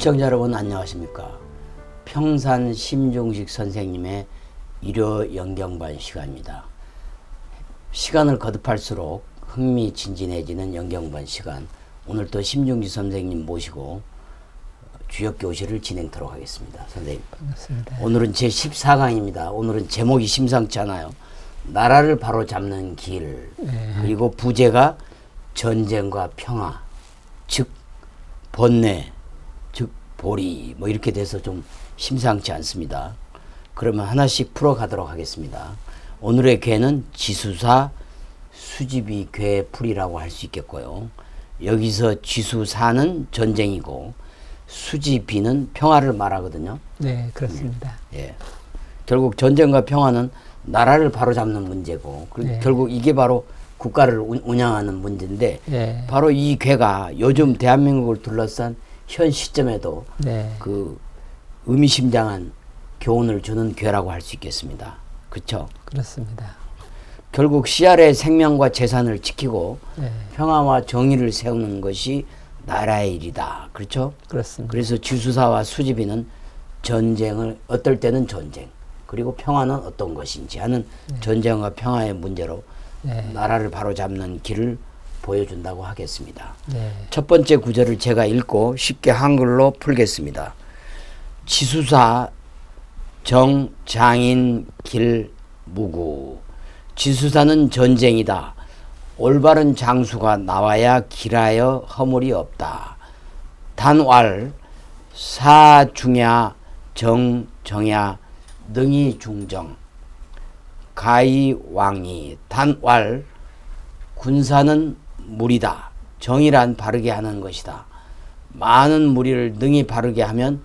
시청자 여러분 안녕하십니까? 평산 심중식 선생님의 일요 연경반 시간입니다. 시간을 거듭할수록 흥미진진해지는 연경반 시간. 오늘 또 심중식 선생님 모시고 주역 교실을 진행토록 하겠습니다. 선생님. 반갑습니다. 오늘은 제 14강입니다. 오늘은 제목이 심상치 않아요. 나라를 바로 잡는 길. 네. 그리고 부제가 전쟁과 평화, 즉 번뇌, 즉 보리 뭐 이렇게 돼서 좀 심상치 않습니다. 그러면 하나씩 풀어가도록 하겠습니다. 오늘의 괴는 지수사 수집이 괴 풀이라고 할 수 있겠고요. 여기서 지수사는 전쟁이고 수지비는 평화를 말하거든요. 네, 그렇습니다. 예. 결국 전쟁과 평화는 나라를 바로 잡는 문제고 그리고 네. 결국 이게 바로 국가를 운- 운영하는 문제인데 네. 바로 이 괴가 요즘 대한민국을 둘러싼 현 시점에도 네. 그 의미심장한 교훈을 주는 괴라고 할 수 있겠습니다. 그렇죠? 그렇습니다. 결국 씨알의 생명과 재산을 지키고 네. 평화와 정의를 세우는 것이 나라의 일이다. 그렇죠? 그렇습니다. 그래서 주수사와 수지비는 전쟁을 어떨 때는 전쟁 그리고 평화는 어떤 것인지 하는 전쟁과 평화의 문제로 네. 나라를 바로잡는 길을 보여준다고 하겠습니다. 네. 첫 번째 구절을 제가 읽고 쉽게 한글로 풀겠습니다. 지수사 정 장인 길 무구 지수사는 전쟁이다. 올바른 장수가 나와야 길하여 허물이 없다. 단왈 사중야 정정야 능이 중정 가이 왕이 단왈 군사는 무리다. 정의란 바르게 하는 것이다. 많은 무리를 능히 바르게 하면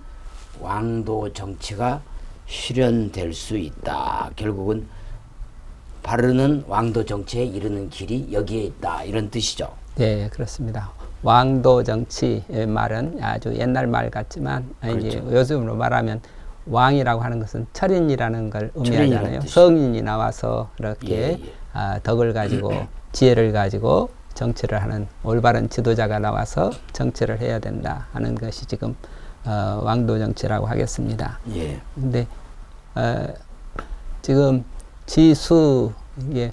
왕도 정치가 실현될 수 있다. 결국은 바르는 왕도 정치에 이르는 길이 여기에 있다. 이런 뜻이죠. 네, 그렇습니다. 왕도 정치의 말은 아주 옛날 말 같지만 이제 그렇죠. 요즘으로 말하면 왕이라고 하는 것은 철인이라는 걸 의미하잖아요. 성인이 나와서 이렇게 예, 예. 아, 덕을 가지고 지혜를 가지고 정치를 하는 올바른 지도자가 나와서 정치를 해야 된다 하는 것이 지금 어, 왕도 정치라고 하겠습니다. 예. 근데 어, 지금 지수 이게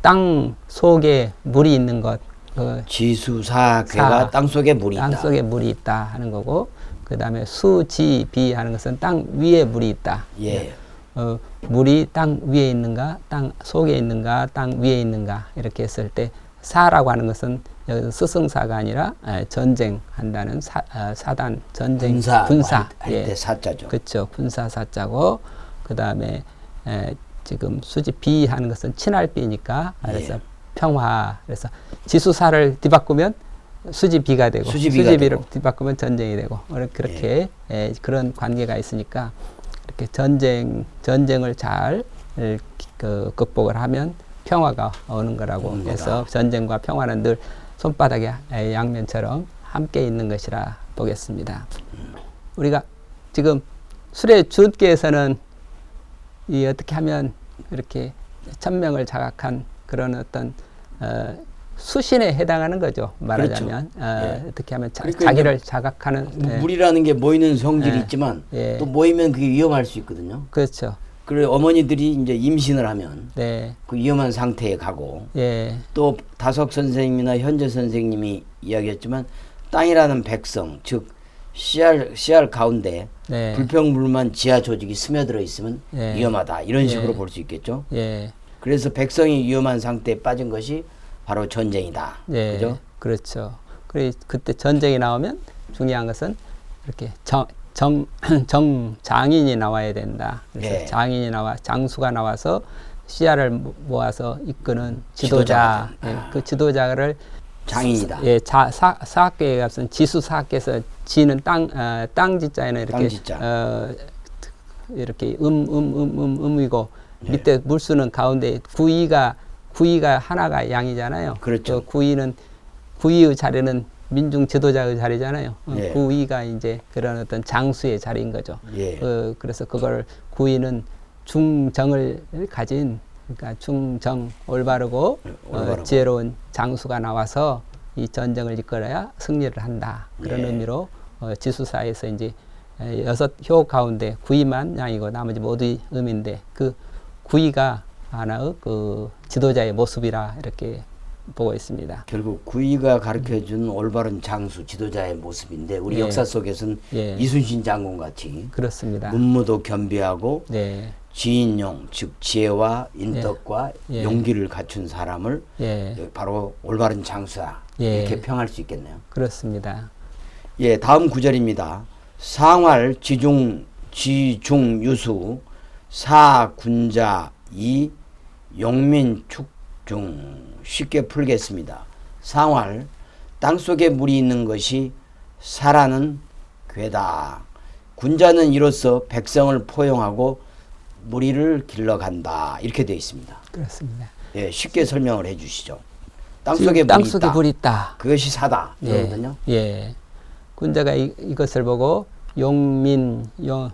땅 속에 물이 있는 것, 그 지수사 괴가 사. 땅 속에 물이 땅 있다. 속에 물이 있다 하는 거고, 그 다음에 수지비 하는 것은 땅 위에 물이 있다. 예. 어, 물이 땅 위에 있는가, 땅 속에 있는가, 땅 위에 있는가 이렇게 했을 때 사라고 하는 것은 여기서 스승사가 아니라 에, 전쟁한다는 사, 어, 사단 전쟁 군사 군사 예. 할때 사자죠. 그렇죠. 군사 사자고 그 다음에 에, 지금 수지 비 하는 것은 친할 비니까 그래서 예. 평화 그래서 지수사를 뒤바꾸면 수지 비가 되고 되고. 예. 뒤바꾸면 전쟁이 되고 그렇게 에, 그런 관계가 있으니까 이렇게 전쟁 전쟁을 잘 에, 그, 극복을 하면 평화가 오는 거라고 오는 해서. 전쟁과 평화는 늘 손바닥에 에, 양면처럼 함께 있는 것이라 보겠습니다. 우리가 지금 술의 주께서는 이 어떻게 하면 이렇게 천명을 자각한 그런 어떤 어, 수신에 해당하는 거죠. 말하자면 어, 예. 어떻게 하면 자, 그러니까 자기를 자각하는 예, 물이라는 게 모이는 성질이 예. 있지만 예. 또 모이면 그게 위험할 수 있거든요. 그렇죠. 그래 어머니들이 이제 임신을 하면 네, 그 위험한 상태에 가고 예, 또 다석 선생님이나 현재 선생님이 이야기했지만 땅이라는 백성 즉 씨알 씨알 가운데 네, 불평불만 지하 조직이 스며들어 있으면 예. 위험하다 이런 식으로 예. 볼 수 있겠죠. 예, 그래서 백성이 위험한 상태에 빠진 것이 바로 전쟁이다. 예, 그죠? 그렇죠. 그래 그때 전쟁이 나오면 중요한 것은 이렇게 정, 정, 정 장인이 나와야 된다. 그래서 예. 장인이 나와 장수가 나와서 모- 모아서 이끄는 지도자가 지도자, 된다. 예, 그 지도자를 장인이다. 예, 자, 사, 사학계에 가서는 지수 사학께서 지는 땅, 어, 땅 지자에는 이렇게 땅지자. 어, 이렇게 음, 음, 음, 음, 음이고 예. 밑에 물수는 가운데 구이가 구이가 하나가 양이잖아요. 그렇죠. 그 구이는 구이의 자리는 민중 지도자의 자리잖아요. 어, 예. 구이가 이제 그런 어떤 장수의 자리인 거죠. 예. 어, 그래서 그걸 구이는 중정을 가진 그러니까 중정 올바르고, 올바르고. 어, 지혜로운 장수가 나와서 이 전쟁을 이끌어야 승리를 한다 그런 예. 의미로 어, 지수사에서 이제 에, 여섯 효 가운데 구이만 양이고 나머지 모두 음인데 그 구이가 하나의 그 지도자의 모습이라 이렇게 보고 있습니다. 결국 구이가 가르쳐준 올바른 장수 지도자의 모습인데 우리 예. 역사 속에서는 예. 이순신 장군 같이 그렇습니다. 문무도 겸비하고 네, 지인용 즉 지혜와 인덕과 예. 용기를 갖춘 사람을 예, 바로 올바른 장수다 예. 이렇게 평할 수 있겠네요. 그렇습니다. 예, 다음 구절입니다. 상활 지중 지중 유수 사군자 이 용민 축 중 쉽게 풀겠습니다. 상활 땅속에 물이 있는 것이 사라는 괴다. 군자는 이로써 백성을 포용하고 무리를 길러간다. 이렇게 되어 있습니다. 그렇습니다. 예, 쉽게 설명을 해 주시죠. 땅속에 물이 땅속에 있다. 물이 있다. 그것이 사다. 예, 그러거든요. 예. 군자가 이, 이것을 보고 용민 용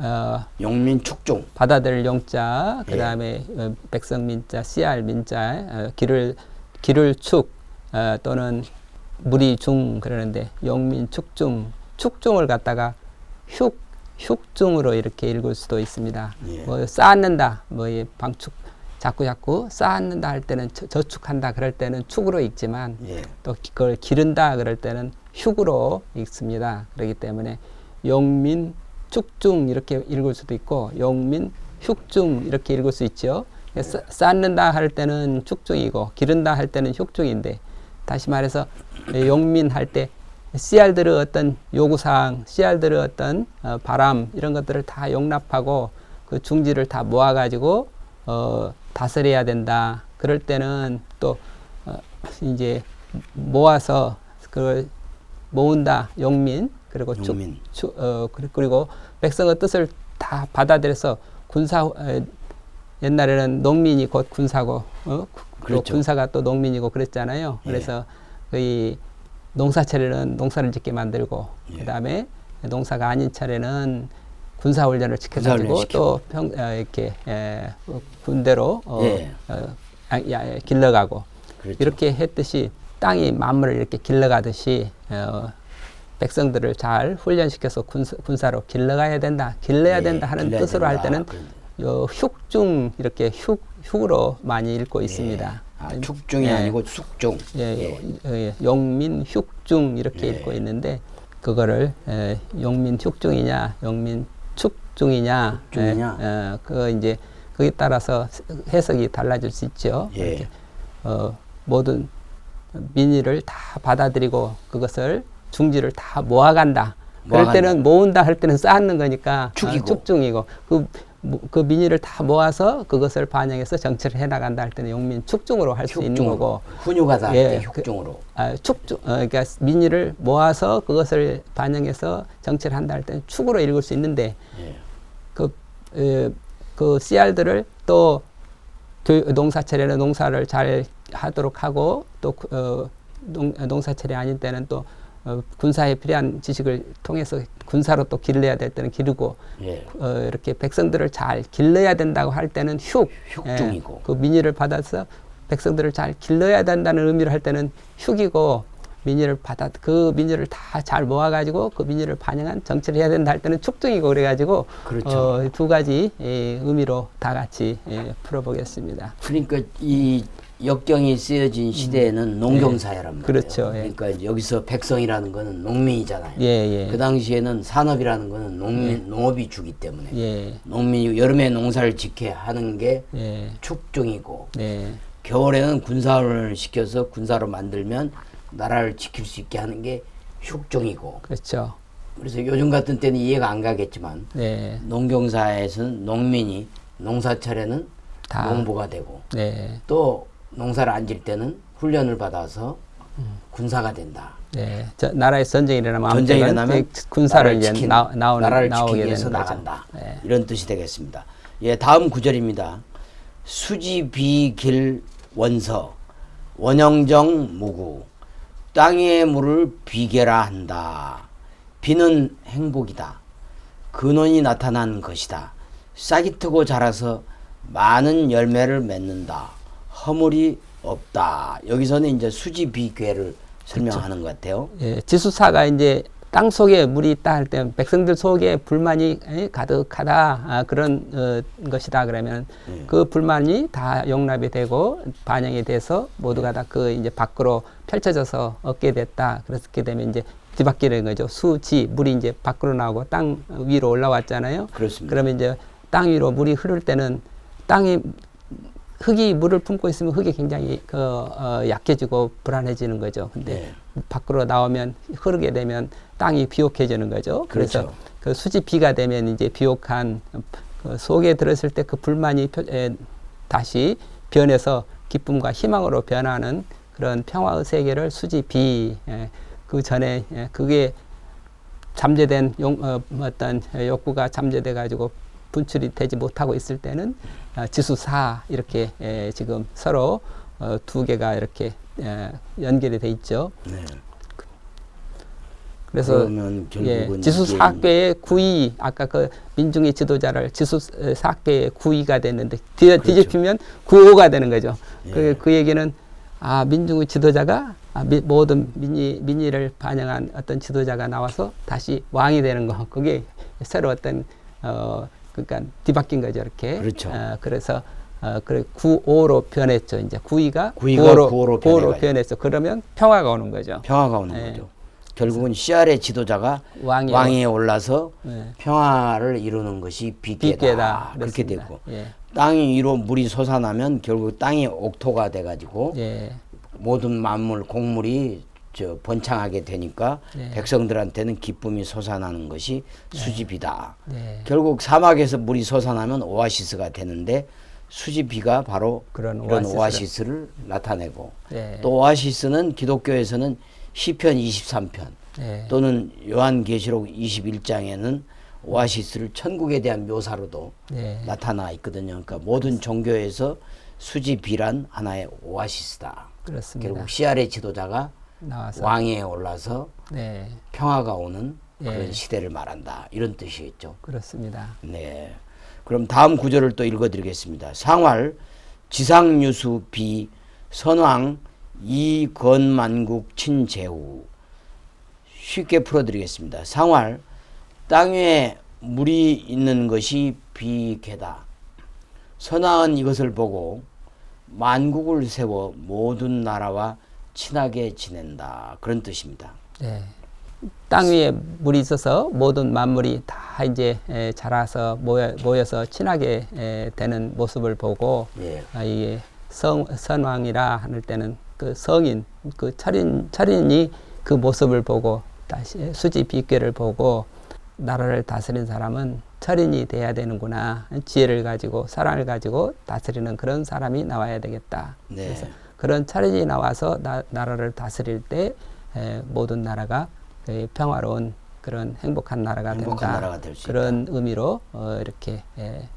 어, 용민 축중. 받아들일 용자, 예. 그 다음에 어, 백성 민자, 씨알 민자, 어, 길을 길을 축 어, 또는 무리 중 그러는데 용민 축중, 축중을 갖다가 흉 흉중으로 이렇게 읽을 수도 있습니다. 예. 뭐 쌓는다, 뭐이 방축 자꾸 자꾸 쌓는다 할 때는 저, 저축한다 그럴 때는 축으로 읽지만 예. 또 기- 그걸 기른다 그럴 때는 흉으로 읽습니다. 그렇기 때문에 용민 축중 이렇게 읽을 수도 있고 용민 흉중 이렇게 읽을 수 있죠. 쌓- 쌓는다 할 때는 축중이고 기른다 할 때는 흉중인데 다시 말해서 용민 할때 씨알들의 어떤 요구사항, 씨알들의 어떤 어, 바람 이런 것들을 다 용납하고 그 중지를 다 모아가지고 어, 다스려야 된다. 그럴 때는 또 어, 이제 모아서 그걸 모은다 용민 그리고 쭉- 용민. 주- 어, 그리- 그리고 백성의 뜻을 다 받아들여서 군사 에, 옛날에는 농민이 곧 군사고 어? 그리고 그렇죠. 군사가 또 농민이고 그랬잖아요. 예. 그래서 이 농사 차례는 농사를 짓게 만들고 예. 그다음에 농사가 아닌 차례는 군사 훈련을 시키고. 또 평, 어, 이렇게 에, 어, 군대로 어, 예. 어, 아, 야, 길러가고 그렇죠. 이렇게 했듯이 땅이 만물을 이렇게 길러가듯이 어, 백성들을 잘 훈련시켜서 군사, 군사로 길러가야 된다, 길러야 예, 된다 하는 뜻으로 할 된다. 때는 그런데. 요 흉중 이렇게 흉 흉으로 많이 읽고 있습니다. 아, 축중이 예. 아니고 숙중. 예, 예. 예, 용민 흉중 이렇게 예. 읽고 있는데 그거를 에, 용민 흉중이냐, 용민 축중이냐, 축중이냐? 예, 어, 그 이제 거기에 따라서 해석이 달라질 수 있죠. 예. 어, 모든 민의를 다 받아들이고 그것을 중지를 다 모아간다. 그럴 모아간다. 때는 모은다 할 때는 쌓는 거니까 축이고. 어, 축중이고 그, 모- 그 민의를 다 모아서 그것을 반영해서 정치를 해 나간다 할 때는 용민 축중으로 할 수 있는 흉중으로. 거고 훈육하다 예, 할때 그- 흉중으로. 아, 축중, 어, 그러니까 민의를 모아서 그것을 반영해서 정치를 한다 할 때는 축으로 읽을 수 있는데 예. 그, 에, 그 씨알들을 또 교- 농사 철에는 농사를 잘 하도록 하고 또 그, 어, 농, 농사 철이 아닌 때는 또 어, 군사에 필요한 지식을 통해서 군사로 또 길러야 될 때는 기르고 예. 어, 이렇게 백성들을 잘 길러야 된다고 할 때는 흉, 흉중이고. 예, 그 민의를 받아서 백성들을 잘 길러야 된다는 의미를 할 때는 흉이고 민의를 받아 그 민의를 다 잘 모아가지고 그 민의를 반영한 정치를 해야 된다 할 때는 축중이고 그래가지고 그렇죠. 어, 두 가지 예, 의미로 다 같이 예, 풀어보겠습니다. 그러니까 이 역경이 쓰여진 시대에는 농경사회란 말이에요. 음. 그렇죠, 예. 그러니까 여기서 백성이라는 거는 농민이잖아요. 예, 예, 그 당시에는 산업이라는 거는 농민 농업이 주기 때문에 예, 농민이 여름에 농사를 짓게 하는 게 예, 축중이고 네, 겨울에는 군사를 시켜서 군사로 만들면 나라를 지킬 수 있게 하는 게 흉중이고 그렇죠. 그래서 요즘 같은 때는 이해가 안 가겠지만 네, 농경사에서는 농민이 농사철에는 다. 농부가 되고 네, 또 농사를 안 질 때는 훈련을 받아서 군사가 된다. 네. 저 나라에 전쟁이 일어나면 전쟁이 일어나면 군사를 나라를 이제 지킨, 나, 나오는 나라를 지키기 위해서. 나간다. 네. 이런 뜻이 되겠습니다. 예, 다음 구절입니다. 수지비길 원서 원형정 무구 땅의 물을 비계라 한다. 비는 행복이다. 근원이 나타난 것이다. 싹이 트고 자라서 많은 열매를 맺는다. 허물이 없다. 여기서는 이제 수지 비괴를 설명하는 것 같아요. 예, 지수사가 이제 땅 속에 물이 있다 할 때 백성들 속에 불만이 에, 가득하다 아, 그런 어, 것이다 그러면 예. 그 불만이 다 용납이 되고 반영이 돼서 모두가 다 그 이제 밖으로 펼쳐져서 얻게 됐다 그렇게 되면 이제 뒤바뀌는 거죠 수지 물이 이제 밖으로 나오고 땅 위로 올라왔잖아요 그렇습니다. 그러면 이제 땅 위로 물이 흐를 때는 땅이 흙이 물을 품고 있으면 흙이 굉장히 그 어, 약해지고 불안해지는 거죠. 근데 밖으로 나오면 흐르게 되면 땅이 비옥해지는 거죠. 그래서 그렇죠. 그 수지 비가 되면 이제 비옥한 그 속에 들었을 때 그 불만이 표- 에, 다시 변해서 기쁨과 희망으로 변하는 그런 평화의 세계를 수지 비. 예, 그 전에 예, 그게 잠재된 용, 어, 어떤 욕구가 잠재돼 가지고 분출이 되지 못하고 있을 때는 어, 지수사 이렇게 에, 지금 서로 어, 두 개가 이렇게 에, 연결이 돼 있죠. 네. 그래서 예, 지수 이게 사학계의 구이 아까 그 민중의 지도자를 지수 사학계의 구이가 됐는데 뒤, 뒤집히면 구호가 되는 거죠. 예. 그, 그 얘기는 아 민중의 지도자가 아, 미, 모든 민의 민의를 반영한 어떤 지도자가 나와서 다시 왕이 되는 거 그게 새로 어떤 어 그러니까 뒤바뀐 거죠 이렇게. 그렇죠. 어, 그래서 어 그래 구오로 변했죠 이제 구이가 구이가 구호로 변해가지고. 변했어. 그러면 평화가 오는 거죠. 평화가 오는 예. 거죠. 결국은 씨알의 지도자가 왕이 왕위에 올라서 네. 평화를 이루는 것이 비계다. 그렇게. 되고 예. 땅이 위로 물이 솟아나면 결국 땅이 옥토가 돼가지고 예. 모든 만물 곡물이 저 번창하게 되니까 네. 백성들한테는 기쁨이 솟아나는 것이 수집이다. 네. 결국 사막에서 물이 솟아나면 오아시스가 되는데 수집비가 바로 그런 이런 오아시스를. 나타내고 네. 또 오아시스는 기독교에서는 시편 23편 네. 또는 요한계시록 21장에는 오아시스를 천국에 대한 묘사로도 네. 나타나 있거든요. 그러니까 모든 종교에서 수지비란 하나의 오아시스다. 그렇습니다. 결국 시알의 지도자가 나와서 왕위에 올라서 네. 평화가 오는 예. 그런 시대를 말한다. 이런 뜻이겠죠. 그렇습니다. 네. 그럼 다음 구절을 또 읽어드리겠습니다. 상활 지상유수 비 선왕 이건만국 친제후 쉽게 풀어드리겠습니다. 상활 땅 위에 물이 있는 것이 비계다. 선왕은 이것을 보고 만국을 세워 모든 나라와 친하게 지낸다. 그런 뜻입니다. 네. 땅 위에 물이 있어서 모든 만물이 다 이제 에, 자라서 모여, 모여 서 친하게 에, 되는 모습을 보고 예. 아, 이게 성, 선왕이라 할 때는 그 성인, 그 철인, 철인이 그 모습을 보고 다시 수지 비교를 보고 나라를 다스리는 사람은 철인이 돼야 되는구나. 지혜를 가지고 사랑을 가지고 다스리는 그런 사람이 나와야 되겠다. 네. 그래서 그런 철인이 나와서 나, 나라를 다스릴 때 에, 모든 나라가 에, 평화로운 그런 행복한 나라가 행복한 된다. 나라가 될수 그런 의미로 어, 이렇게 에,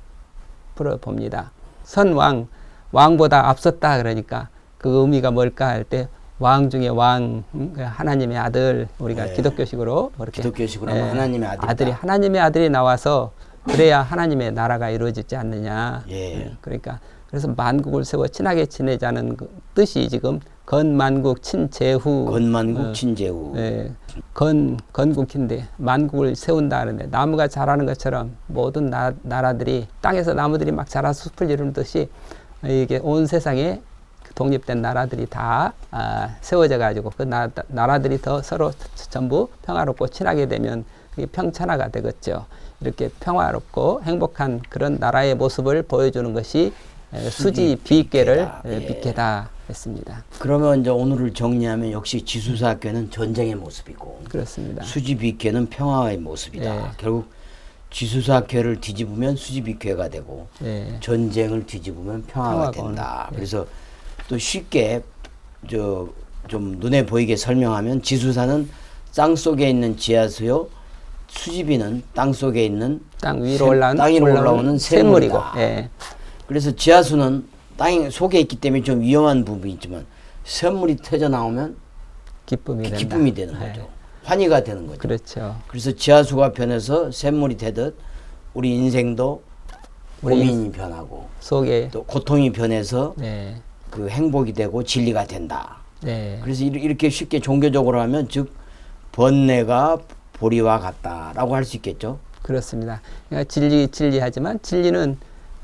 풀어 봅니다. 선왕 왕보다 앞섰다 그러니까 그 의미가 뭘까 할 때 왕 중에 왕 음, 그 하나님의 아들 우리가 네. 기독교식으로 이렇게 기독교식으로 하면 예, 하나님의 아들이다. 아들이 하나님의 아들이 나와서 그래야 하나님의 나라가 이루어지지 않느냐. 예. 예, 그러니까 그래서 만국을 세워 친하게 지내자는 그 뜻이 지금 건만국 친제후 건만국 어, 친제후. 예, 건 건국인데 만국을 세운다 하는데 나무가 자라는 것처럼 모든 나, 나라들이 땅에서 나무들이 막 자라서 숲을 이루는 듯이 이게 온 세상에 그 독립된 나라들이 다 아, 세워져 가지고 그 나, 나라들이 더 서로 전부 평화롭고 친하게 되면 그게 평천화가 되겠죠. 이렇게 평화롭고 행복한 그런 나라의 모습을 보여주는 것이 에, 수지 비계를 비계다. 에, 예. 비계다 했습니다. 그러면 이제 오늘을 정리하면 역시 지수사학교는 전쟁의 모습이고 그렇습니다. 수지비교는 평화의 모습이다. 예. 결국 지수사학교를 뒤집으면 수지비교가 되고 예. 전쟁을 뒤집으면 평화가, 평화가 된다. 예. 그래서 또 쉽게 저 좀 눈에 보이게 설명하면 지수사는 땅 속에 있는 지하수요, 수지비는 땅 속에 있는 땅 위로 샘- 올라오는 땅 위로 올라오는 샘물이고. 예, 그래서 지하수는 땅 속에 있기 때문에 좀 위험한 부분이 있지만 샘물이 터져 나오면 기쁨이 된다. 기쁨이 되는 예, 거죠. 환희가 되는 거죠. 그렇죠. 그래서 지하수가 변해서 샘물이 되듯 우리 인생도 우리 고민이 변하고 속에 또 고통이 변해서 네, 그 행복이 되고 진리가 된다. 네, 그래서 이렇게 쉽게 종교적으로 하면 즉 번뇌가 보리와 같다라고 할 수 있겠죠. 그렇습니다. 그러니까 진리 진리하지만 진리는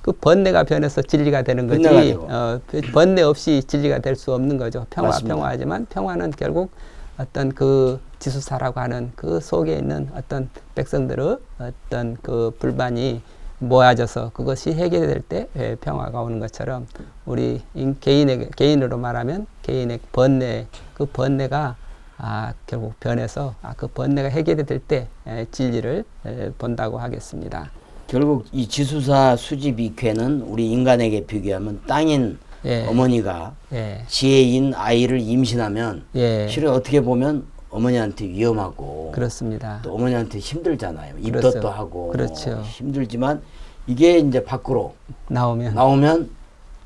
그 번뇌가 변해서 진리가 되는 거지. 어, 번뇌 없이 진리가 될 수 없는 거죠. 평화 맞습니다. 평화하지만 평화는 결국 어떤 그 지수사라고 하는 그 속에 있는 어떤 백성들의 어떤 그 불만이 모아져서 그것이 해결될 때 예, 평화가 오는 것처럼 우리 인- 개인에게 개인으로 말하면 개인의 번뇌 그 번뇌가 아 결국 변해서 아 그 번뇌가 해결이 될때 진리를 에, 본다고 하겠습니다. 결국 이 지수사 수지비쾌는 우리 인간에게 비교하면 땅인 예. 어머니가 예. 지혜인 아이를 임신하면 예. 실은 어떻게 보면 어머니한테 위험하고 그렇습니다. 또 어머니한테 힘들잖아요. 그렇죠. 입덧도 하고 그렇죠. 힘들지만 이게 이제 밖으로 나오면 나오면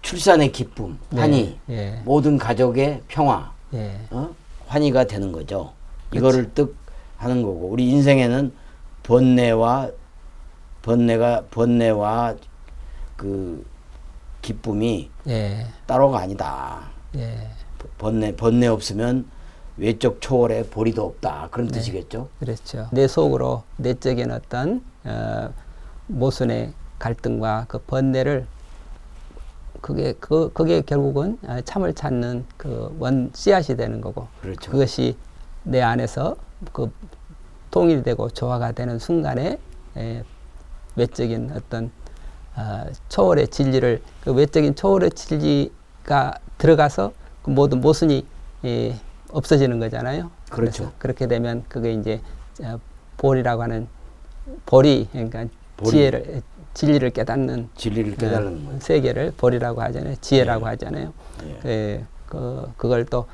출산의 기쁨, 네. 환희, 예. 모든 가족의 평화, 예. 어? 환희가 되는 거죠. 그렇죠. 이거를 뜻 하는 거고 우리 인생에는 번뇌와 번뇌가 번뇌와 그 기쁨이 예. 따로가 아니다. 예. 번뇌 번뇌 없으면 외적 초월의 보리도 없다 그런 네. 뜻이겠죠. 그렇죠. 내 속으로 내적인 어떤 어, 모순의 갈등과 그 번뇌를 그게 그 그게 결국은 아, 참을 찾는 그 원 씨앗이 되는 거고 그렇죠. 그것이 내 안에서 그 통일되고 조화가 되는 순간에 에, 외적인 어떤 아, 초월의 진리를 그 외적인 초월의 진리가 들어가서 그 모든 모순이 예, 없어지는 거잖아요. 그렇죠. 그렇게 되면 그게 이제 어, 볼이라고 하는 볼이 그러니까 볼이. 지혜를 진리를 깨닫는 진리를 깨달는 어. 세계를 볼이라고 하잖아요. 지혜라고 네. 하잖아요. 예. 예, 그 그걸 또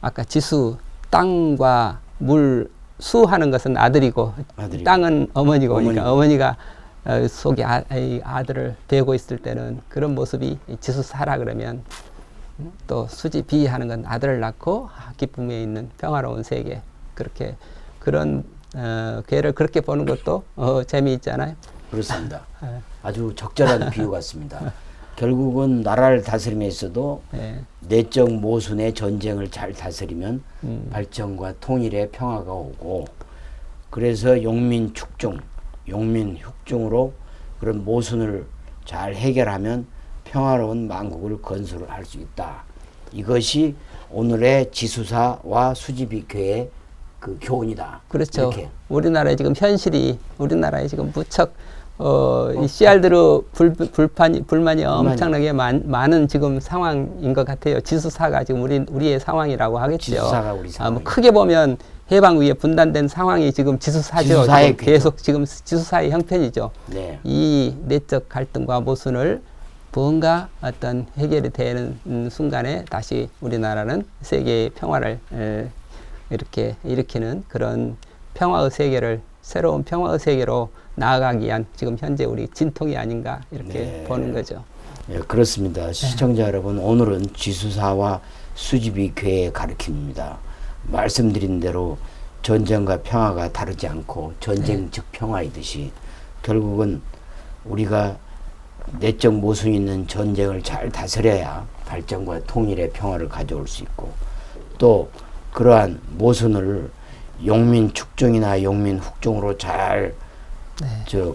아까 지수 땅과 물 수하는 것은 아들이고 아들이고. 땅은 어머니고 어머니고. 그러니까 어머니가 어, 속에 아, 이 아들을 배고 있을 때는 그런 모습이 지수사라 그러면 음, 또 수지 비하는 건 아들을 낳고 아, 기쁨에 있는 평화로운 세계 그렇게 그런 어, 괴를 그렇게 보는 것도 어, 재미있잖아요. 그렇습니다. 예. 아주 적절한 비유 같습니다. 결국은 나라를 다스림에 있어도 예. 내적 모순의 전쟁을 잘 다스리면 음. 발전과 통일의 평화가 오고 그래서 용민 축중, 용민 흉중으로 그런 모순을 잘 해결하면 평화로운 만국을 건설할 수 있다. 이것이 오늘의 지수사와 수지비교의 그 교훈이다. 그렇죠. 이렇게. 우리나라의 지금 현실이 우리나라에 지금 무척 어, 이 씨알들의 불, 불판이 불만이 엄청나게 많, 많은 지금 상황인 것 같아요. 지수사가 지금 우리 우리의 상황이라고 하겠죠. 지수사가 우리 아, 상황. 뭐 크게 보면 해방 위에 분단된 상황이 지금 지수사죠. 지수사의 지금 계속 지금 지수사의 형편이죠. 네. 이 내적 갈등과 모순을 뭔가 어떤 해결이 되는 음, 순간에 다시 우리나라는 세계의 평화를 에, 이렇게 일으키는 그런 평화의 세계를 새로운 평화의 세계로 나아가기 위한 지금 현재 우리 진통이 아닌가 이렇게 네. 보는 거죠. 예, 그렇습니다. 시청자 여러분, 오늘은 지수사와 수집이 괴의 가르침입니다. 말씀드린 대로 전쟁과 평화가 다르지 않고 전쟁 즉 평화이듯이 결국은 우리가 내적 모순 있는 전쟁을 잘 다스려야 발전과 통일의 평화를 가져올 수 있고 또 그러한 모순을 용민 축중이나 용민 훅중으로 잘 네. 저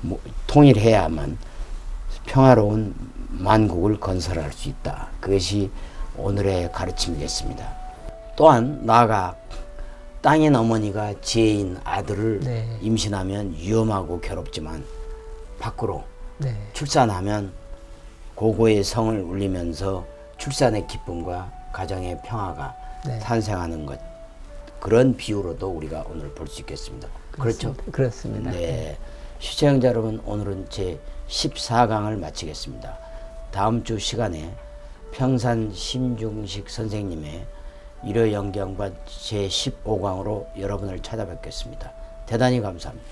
뭐, 통일해야만 평화로운 만국을 건설할 수 있다. 그것이 오늘의 가르침이겠습니다. 또한 나아가 땅인 어머니가 지혜인 아들을 네. 임신하면 위험하고 괴롭지만 밖으로 네. 출산하면 고고의 성을 울리면서 출산의 기쁨과 가정의 평화가 네. 탄생하는 것 그런 비유로도 우리가 오늘 볼 수 있겠습니다. 그렇죠? 그렇습니다. 네. 시청자 여러분, 오늘은 제 14강을 마치겠습니다. 다음 주 시간에 평산 심중식 선생님의 일요 영경과 제 15강으로 여러분을 찾아뵙겠습니다. 대단히 감사합니다.